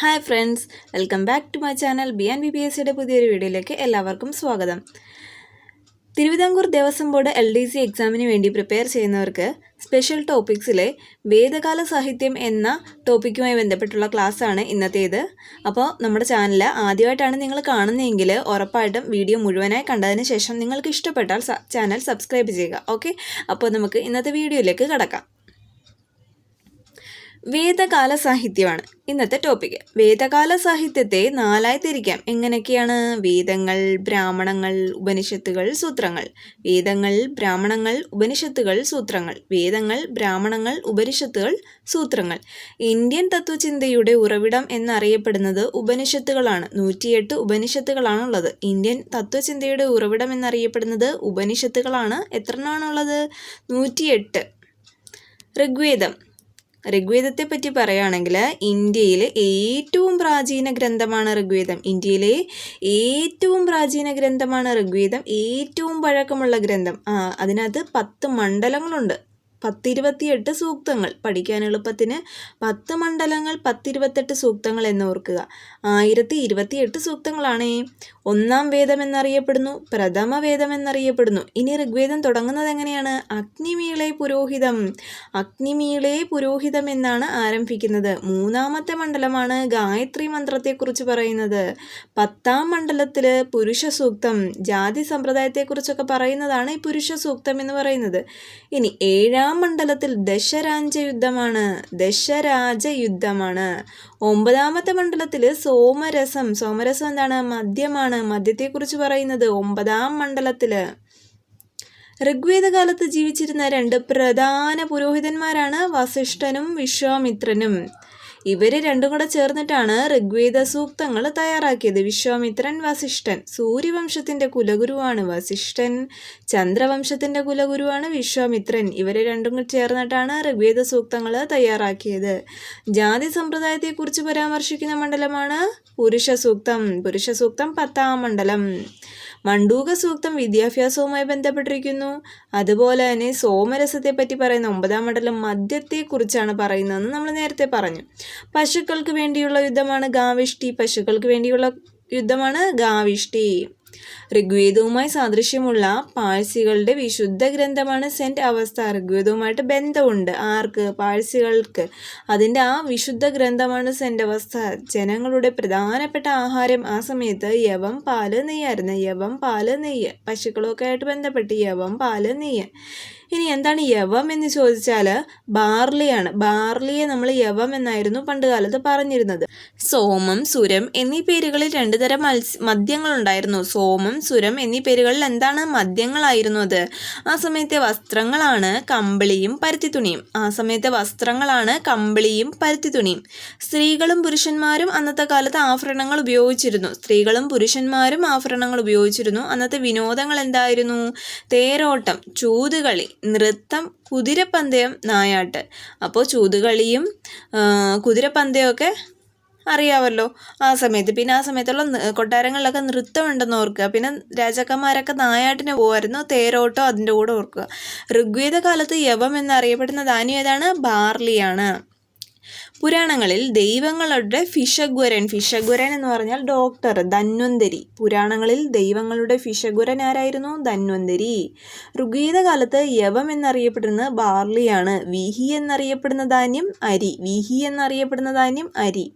Hi friends welcome back to my channel B and B B S സിയുടെ പുതിയൊരു വീഡിയോയിലേക്ക് എല്ലാവർക്കും സ്വാഗതം. Thiruvithamkoor Devaswom board L D C എക്സാമിന് വേണ്ടി പ്രിപ്പയർ ചെയ്യുന്നവർക്ക് സ്പെഷ്യൽ ടോപ്പിക്സിലെ വേദകാല സാഹിത്യം എന്ന ടോപ്പിക്കുമായി ബന്ധപ്പെട്ടുള്ള ക്ലാസ്സാണ് ഇന്നത്തേത്. അപ്പോൾ നമ്മുടെ ചാനൽ ആദ്യമായിട്ടാണ് നിങ്ങൾ കാണുന്നതെങ്കിൽ ഉറപ്പായിട്ടും വീഡിയോ മുഴുവനായി കണ്ടതിന് ശേഷം നിങ്ങൾക്ക് ഇഷ്ടപ്പെട്ടാൽ ചാനൽ സബ്സ്ക്രൈബ് ചെയ്യുക. ഓക്കെ അപ്പോൾ നമുക്ക് ഇന്നത്തെ വീഡിയോയിലേക്ക് കടക്കാം. വേദകാല സാഹിത്യമാണ്. ഇന്നത്തെ ടോപ്പിക് വേദകാല സാഹിത്യത്തെ നാലായി തിരിക്കാം. എങ്ങനെയൊക്കെയാണ്? വേദങ്ങൾ ബ്രാഹ്മണങ്ങൾ ഉപനിഷത്തുകൾ സൂത്രങ്ങൾ. വേദങ്ങൾ ബ്രാഹ്മണങ്ങൾ ഉപനിഷത്തുകൾ സൂത്രങ്ങൾ. വേദങ്ങൾ ബ്രാഹ്മണങ്ങൾ ഉപനിഷത്തുകൾ സൂത്രങ്ങൾ. ഇന്ത്യൻ തത്വചിന്തയുടെ ഉറവിടം എന്നറിയപ്പെടുന്നത് ഉപനിഷത്തുകളാണ്. നൂറ്റിയെട്ട് ഉപനിഷത്തുകളാണുള്ളത്. ഇന്ത്യൻ തത്വചിന്തയുടെ ഉറവിടം എന്നറിയപ്പെടുന്നത് ഉപനിഷത്തുകളാണ്. എത്ര എണ്ണമാണുള്ളത് നൂറ്റിയെട്ട്. ഋഗ്വേദം. ഋഗ്വേദത്തെ പറ്റി പറയുകയാണെങ്കിൽ ഇന്ത്യയിലെ ഏറ്റവും പ്രാചീന ഗ്രന്ഥമാണ് ഋഗ്വേദം. ഇന്ത്യയിലെ ഏറ്റവും പ്രാചീന ഗ്രന്ഥമാണ് ഋഗ്വേദം. ഏറ്റവും പഴക്കമുള്ള ഗ്രന്ഥം. അതിനകത്ത് പത്ത് മണ്ഡലങ്ങളുണ്ട്. പത്തിരുപത്തിയെട്ട് സൂക്തങ്ങൾ. പഠിക്കാൻ എളുപ്പത്തിന് പത്ത് മണ്ഡലങ്ങൾ പത്തിരുപത്തെട്ട് സൂക്തങ്ങൾ എന്ന് ഓർക്കുക. ആയിരത്തി ഇരുപത്തിയെട്ട് സൂക്തങ്ങളാണേ. ഒന്നാം വേദം എന്നറിയപ്പെടുന്നു പ്രഥമ വേദം എന്നറിയപ്പെടുന്നു. ഇനി ഋഗ്വേദം തുടങ്ങുന്നത് എങ്ങനെയാണ്? അഗ്നിമീളെ പുരോഹിതം. അഗ്നിമീളെ പുരോഹിതം എന്നാണ് ആരംഭിക്കുന്നത്. മൂന്നാമത്തെ മണ്ഡലമാണ് ഗായത്രി മന്ത്രത്തെക്കുറിച്ച് പറയുന്നത്. പത്താം മണ്ഡലത്തിൽ പുരുഷ സൂക്തം. ജാതി സമ്പ്രദായത്തെക്കുറിച്ചൊക്കെ പറയുന്നതാണ് ഈ പുരുഷ സൂക്തം എന്ന് പറയുന്നത്. ഇനി ഏഴാം മണ്ഡലത്തിൽ ദശരാജ യുദ്ധമാണ് ദശരാജ യുദ്ധമാണ് ഒമ്പതാമത്തെ മണ്ഡലത്തിൽ സോമരസം. സോമരസം എന്താണ്? മദ്യമാണ്. മദ്യത്തെക്കുറിച്ച് പറയുന്നത് ഒമ്പതാം മണ്ഡലത്തിൽ ഋഗ്വേദകാലത്ത് ജീവിച്ചിരുന്ന രണ്ട് പ്രധാന പുരോഹിതന്മാരാണ് വസിഷ്ഠനും വിശ്വാമിത്രനും. ഇവർ രണ്ടും കൂടെ ചേർന്നിട്ടാണ് ഋഗ്വേദ സൂക്തങ്ങൾ തയ്യാറാക്കിയത്. വിശ്വാമിത്രൻ വസിഷ്ഠൻ സൂര്യവംശത്തിന്റെ കുലഗുരുവാണ് വസിഷ്ഠൻ ചന്ദ്രവംശത്തിന്റെ കുലഗുരുവാണ് വിശ്വാമിത്രൻ. ഇവർ രണ്ടും ചേർന്നിട്ടാണ് ഋഗ്വേദ സൂക്തങ്ങൾ തയ്യാറാക്കിയത്. ജാതി സമ്പ്രദായത്തെക്കുറിച്ച് പരാമർശിക്കുന്ന മണ്ഡലമാണ് പുരുഷ സൂക്തം പുരുഷ സൂക്തം പത്താം മണ്ഡലം. മണ്ടൂക സൂക്തം വിദ്യാഭ്യാസവുമായി ബന്ധപ്പെട്ടിരിക്കുന്നു. അതുപോലെ തന്നെ സോമരസത്തെ പറ്റി പറയുന്ന ഒമ്പതാം മണ്ഡലം മദ്യത്തെക്കുറിച്ചാണ് പറയുന്നതെന്ന് നമ്മൾ നേരത്തെ പറഞ്ഞു. പശുക്കൾക്ക് വേണ്ടിയുള്ള യുദ്ധമാണ് ഗാവിഷ്ടി. പശുക്കൾക്ക് വേണ്ടിയുള്ള യുദ്ധമാണ് ഗാവിഷ്ടി. ഋഗ്വേദവുമായി സാദൃശ്യമുള്ള പാഴ്സികളുടെ വിശുദ്ധ ഗ്രന്ഥമാണ് സെന്റ് അവസ്ഥ. ഋഗ്വേദവുമായിട്ട് ബന്ധമുണ്ട്. ആർക്ക്? പാഴ്സികൾക്ക്. അതിന്റെ ആ വിശുദ്ധ ഗ്രന്ഥമാണ് സെന്റ് അവസ്ഥ. ജനങ്ങളുടെ പ്രധാനപ്പെട്ട ആഹാരം ആ സമയത്ത് യവം പാൽ നെയ്യായിരുന്നു യവം പാൽ നെയ്യ്. പശുക്കളൊക്കെ ആയിട്ട് ബന്ധപ്പെട്ട് യവം പാൽ നെയ്യ്. ഇനി എന്താണ് യവം എന്ന് ചോദിച്ചാൽ ബാർലിയാണ്. ബാർലിയെ നമ്മൾ യവം എന്നായിരുന്നു പണ്ട് കാലത്ത് പറഞ്ഞിരുന്നത്. സോമം സുരം എന്നീ പേരുകളിൽ രണ്ടു തരം മത്സ്യ മദ്യങ്ങളുണ്ടായിരുന്നു സോമം സുരം എന്നീ പേരുകളിൽ എന്താണ് മദ്യങ്ങളായിരുന്നു അത്? ആ സമയത്തെ വസ്ത്രങ്ങളാണ് കമ്പിളിയും പരുത്തിത്തുണിയും. ആ സമയത്തെ വസ്ത്രങ്ങളാണ് കമ്പിളിയും പരുത്തിത്തുണിയും. സ്ത്രീകളും പുരുഷന്മാരും അന്നത്തെ കാലത്ത് ആഭരണങ്ങൾ ഉപയോഗിച്ചിരുന്നു. സ്ത്രീകളും പുരുഷന്മാരും ആഭരണങ്ങൾ ഉപയോഗിച്ചിരുന്നു. അന്നത്തെ വിനോദങ്ങൾ എന്തായിരുന്നു? തേരോട്ടം ചൂതുകളി നൃത്തം കുതിരപ്പന്തയം നായാട്ട്. അപ്പോൾ ചൂതുകളിയും കുതിരപ്പന്തയമൊക്കെ അറിയാമല്ലോ ആ സമയത്ത്. പിന്നെ ആ സമയത്തുള്ള കൊട്ടാരങ്ങളിലൊക്കെ നൃത്തം ഉണ്ടെന്ന് ഓർക്കുക. പിന്നെ രാജാക്കന്മാരൊക്കെ നായാട്ടിന് പോകുമായിരുന്നു തേരോട്ടോ അതിന്റെ കൂടെ ഓർക്കുക. ഋഗ്വേദ കാലത്ത് യവം എന്നറിയപ്പെടുന്ന ധാന്യം ഏതാണ്? ബാർലിയാണ്. പുരാണങ്ങളിൽ ദൈവങ്ങളുടെ ഫിഷഗുരൻ ഫിഷഗുരൻ എന്ന് പറഞ്ഞാൽ ഡോക്ടർ ധന്വന്തരി. പുരാണങ്ങളിൽ ദൈവങ്ങളുടെ ഫിഷഗുരൻ ആരായിരുന്നു? ധന്വന്തരി. ഋഗ്വേദ കാലത്ത് യവം എന്നറിയപ്പെടുന്നത് ബാർലിയാണ്. വിഹി എന്നറിയപ്പെടുന്ന ധാന്യം അരി. വിഹി എന്നറിയപ്പെടുന്ന ധാന്യം അരി.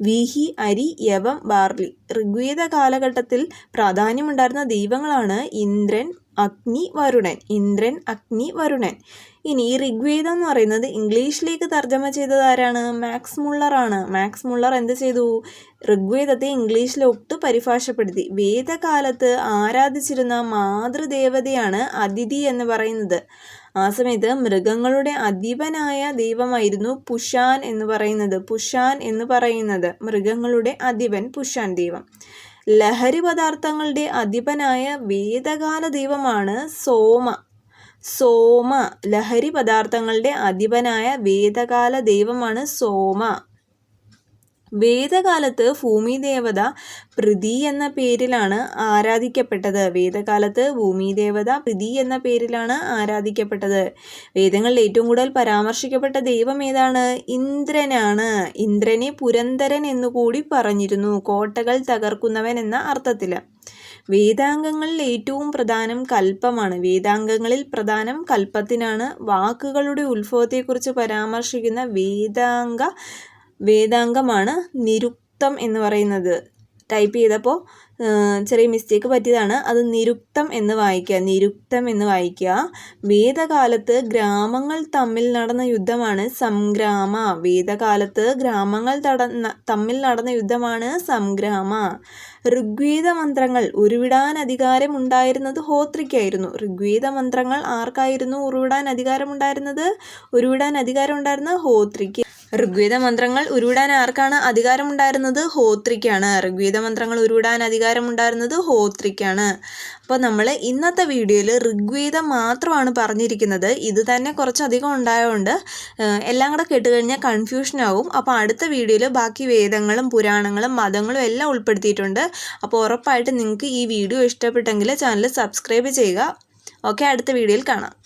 വിഹി അരി യവം ബാർലി. ഋഗ്വേദ കാലഘട്ടത്തിൽ പ്രാധാന്യമുണ്ടായിരുന്ന ദൈവങ്ങളാണ് ഇന്ദ്രൻ അഗ്നി വരുണൻ ഇന്ദ്രൻ അഗ്നി വരുണൻ ഇനി ഈ ഋഗ്വേദം എന്ന് പറയുന്നത് ഇംഗ്ലീഷിലേക്ക് തർജമ ചെയ്തത് ആരാണ്? മാക്സ് മുള്ളറാണ് മാക്സ് മുള്ളർ എന്ത് ചെയ്തു? ഋഗ്വേദത്തെ ഇംഗ്ലീഷിലോട്ട് പരിഭാഷപ്പെടുത്തി. വേദകാലത്ത് ആരാധിച്ചിരുന്ന മാതൃദേവതയാണ് അതിഥി എന്ന് പറയുന്നത്. ആ സമയത്ത് മൃഗങ്ങളുടെ അധിപനായ ദൈവമായിരുന്നു പുഷാൻ എന്ന് പറയുന്നത്. പുഷാൻ എന്ന് പറയുന്നത് മൃഗങ്ങളുടെ അധിപൻ പുഷാൻ ദൈവം. ലഹരി പദാർത്ഥങ്ങളുടെ അധിപനായ വേദകാല ദൈവമാണ് സോമ. സോമ ലഹരി പദാർത്ഥങ്ങളുടെ അധിപനായ വേദകാല ദൈവമാണ് സോമ. വേദകാലത്ത് ഭൂമിദേവത പൃഥി എന്ന പേരിലാണ് ആരാധിക്കപ്പെട്ടത്. വേദകാലത്ത് ഭൂമിദേവത പൃഥി എന്ന പേരിലാണ് ആരാധിക്കപ്പെട്ടത്. വേദങ്ങളിൽ ഏറ്റവും കൂടുതൽ പരാമർശിക്കപ്പെട്ട ദൈവം ഏതാണ്? ഇന്ദ്രനാണ്. ഇന്ദ്രനെ പുരന്തരൻ എന്നുകൂടി പറഞ്ഞിരുന്നു. കോട്ടകൾ തകർക്കുന്നവൻ എന്ന അർത്ഥത്തിൽ വേദാംഗങ്ങളിൽ ഏറ്റവും പ്രധാനം കൽപ്പമാണ്. വേദാംഗങ്ങളിൽ പ്രധാനം കൽപ്പത്തിനാണ്. വാക്കുകളുടെ ഉത്ഭവത്തെക്കുറിച്ച് പരാമർശിക്കുന്ന വേദാംഗ വേദാംഗമാണ് നിരുക്തം എന്ന് പറയുന്നത്. ടൈപ്പ് ചെയ്തപ്പോൾ ചെറിയ മിസ്റ്റേക്ക് പറ്റിയതാണ്. അത് നിരുക്തം എന്ന് വായിക്കുക. നിരുക്തം എന്ന് വായിക്കുക. വേദകാലത്ത് ഗ്രാമങ്ങൾ തമ്മിൽ നടന്ന യുദ്ധമാണ് സംഗ്രാമ. വേദകാലത്ത് ഗ്രാമങ്ങൾ തമ്മിൽ നടന്ന യുദ്ധമാണ് സംഗ്രാമ. ഋഗ്വേദ മന്ത്രങ്ങൾ ഉരുവിടാൻ അധികാരം ഉണ്ടായിരുന്നത് ഹോത്രിക്കായിരുന്നു. ഋഗ്വേദ മന്ത്രങ്ങൾ ആർക്കായിരുന്നു ഉരുവിടാൻ അധികാരമുണ്ടായിരുന്നത്? ഉരുവിടാൻ അധികാരം ഉണ്ടായിരുന്നത് ഹോത്രിക്ക്. ഋഗ്വേദ മന്ത്രങ്ങൾ ഉരുവിടാൻ ആർക്കാണ് അധികാരമുണ്ടായിരുന്നത്? ഹോത്രിക്കാണ്. ഋഗ്വേദ മന്ത്രങ്ങൾ ഉരുവിടാൻ അധികാരമുണ്ടായിരുന്നത് ഹോത്രിക്കാണ്. അപ്പോൾ നമ്മൾ ഇന്നത്തെ വീഡിയോയിൽ ഋഗ്വേദം മാത്രമാണ് പറഞ്ഞിരിക്കുന്നത്. ഇത് തന്നെ കുറച്ചധികം ഉണ്ടായതുകൊണ്ട് എല്ലാം കൂടെ കേട്ടുകഴിഞ്ഞാൽ കൺഫ്യൂഷൻ ആവും. അപ്പോൾ അടുത്ത വീഡിയോയിൽ ബാക്കി വേദങ്ങളും പുരാണങ്ങളും മതങ്ങളും എല്ലാം ഉൾപ്പെടുത്തിയിട്ടുണ്ട്. അപ്പോൾ ഉറപ്പായിട്ട് നിങ്ങൾക്ക് ഈ വീഡിയോ ഇഷ്ടപ്പെട്ടെങ്കിൽ ചാനൽ സബ്സ്ക്രൈബ് ചെയ്യുക. ഓക്കെ അടുത്ത വീഡിയോയിൽ കാണാം.